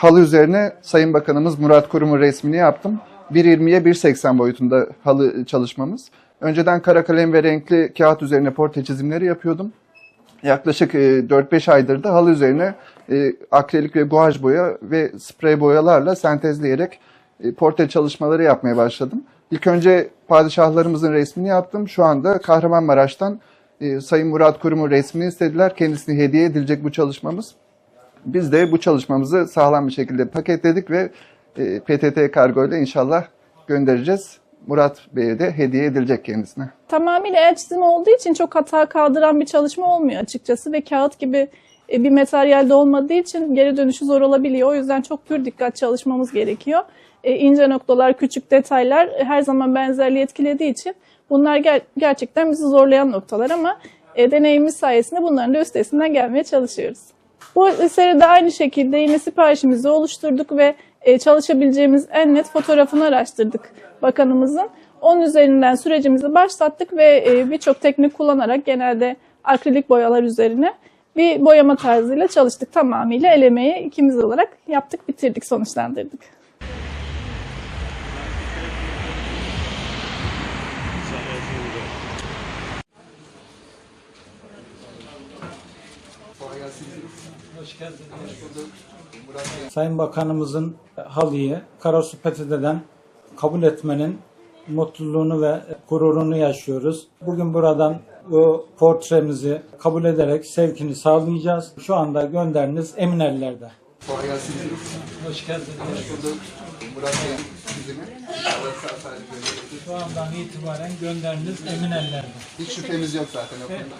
Halı üzerine Sayın Bakanımız Murat Kurum'un resmini yaptım. 1.20'ye 1.80 boyutunda halı çalışmamız. Önceden kara kalem ve renkli kağıt üzerine portre çizimleri yapıyordum. Yaklaşık e, 4-5 aydır da halı üzerine e, akrilik ve guaj boya ve sprey boyalarla sentezleyerek e, portre çalışmaları yapmaya başladım. İlk önce padişahlarımızın resmini yaptım. Şu anda Kahramanmaraş'tan e, Sayın Murat Kurum'un resmini istediler. Kendisine hediye edilecek bu çalışmamız. Biz de bu çalışmamızı sağlam bir şekilde paketledik ve e, PTT kargo ile inşallah göndereceğiz. Murat Bey'e de hediye edilecek kendisine. Tamamıyla el çizimi olduğu için çok hata kaldıran bir çalışma olmuyor açıkçası ve kağıt gibi e, bir materyalde olmadığı için geri dönüşü zor olabiliyor. O yüzden çok pür dikkat çalışmamız gerekiyor. E, ince noktalar, küçük detaylar her zaman benzerliği etkilediği için bunlar ger- gerçekten bizi zorlayan noktalar ama deneyimimiz sayesinde bunların da üstesinden gelmeye çalışıyoruz. Bu seride aynı şekilde yine siparişimizi oluşturduk ve çalışabileceğimiz en net fotoğrafını araştırdık bakanımızın. Onun üzerinden sürecimizi başlattık ve e, birçok teknik kullanarak genelde akrilik boyalar üzerine bir boyama tarzıyla çalıştık. Tamamıyla el emeği ikimiz olarak yaptık, bitirdik, sonuçlandırdık. Sayın Bakanımızın halıyı Karasu PTT'den kabul etmenin mutluluğunu ve gururunu yaşıyoruz. Bugün buradan o portremizi kabul ederek sevkini sağlayacağız. Şu anda gönderiniz emin ellerde. Kolay gelsin. Hoş geldiniz. Murat Bey'in çizimi. Şu andan itibaren gönderiniz emin ellerde. Hiç şüphemiz yok zaten o konuda.